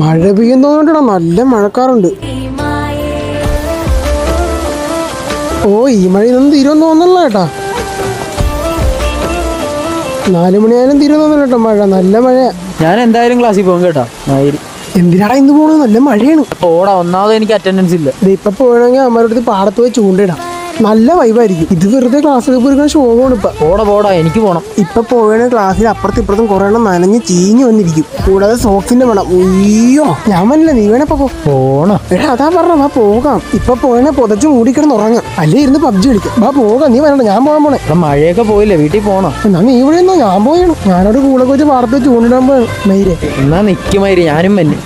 മഴ പെയ്യുന്നതുകൊണ്ടാണ് നല്ല മഴക്കാറുണ്ട്. ഓ ഈ മഴ നിന്ന് തീരുമെന്ന് തോന്നല്ല കേട്ടാ നാലുമണിയായാലും തീരുമെന്ന് കേട്ടോ മഴ നല്ല മഴ ഞാൻ എന്തായാലും ക്ലാസ്സിൽ പോകും കേട്ടോ. എന്തിനാടാ ഇന്ന് പോണത്? നല്ല മഴയാണ്. ഓടാ ഒന്നാമത് എനിക്ക് അറ്റൻഡൻസ് ഇല്ല. ഇപ്പൊ പോകണമെങ്കിൽ അമ്മയുടെ അടുത്ത് പാടത്ത് പോയി ചൂണ്ടിടാം. നല്ല വൈബായിരിക്കും ഇത് വെറുതെ ക്ലാസ്സിൽ പോയിരിക്കുന്ന ശോകമാണ് ഇപ്പൊ. ഓടാ പോടാ എനിക്ക് പോണം. ഇപ്പൊ പോവുകയാണെങ്കിൽ ക്ലാസ്സിൽ അപ്പുറത്തും ഇപ്പുറത്തും കുറെ എണ്ണം നനഞ്ഞ് ചീഞ്ഞു വന്നിരിക്കും. കൂടാതെ സോക്സിന്റെ വേണം അയ്യോ ഞാൻ വന്നില്ല നീ വേണേ പോ. പോണ? എടാ അതാ പറഞ്ഞ വാ പോകാം. ഇപ്പൊ പോകണേ പുതച്ച് മൂടിക്കിടന്ന് ഉറങ്ങാം. അല്ലേ ഇരുന്ന് പബ്ജി കളിക്കാം. വാ പോകാം നീ വരണ്ട ഞാൻ പോകാൻ പോണേ. മഴയൊക്കെ പോയില്ലേ വീട്ടിൽ പോണോ? എന്നാ നീ ഇവിടെ ഞാൻ പോയാണ് ഞാനോട് കൂടെ കൊച്ചു വാർത്ത ചൂണ്ടിടാൻ പോയാണ് മൈര്. എന്നാ നിക്കുമായിരി ഞാനും തന്നെ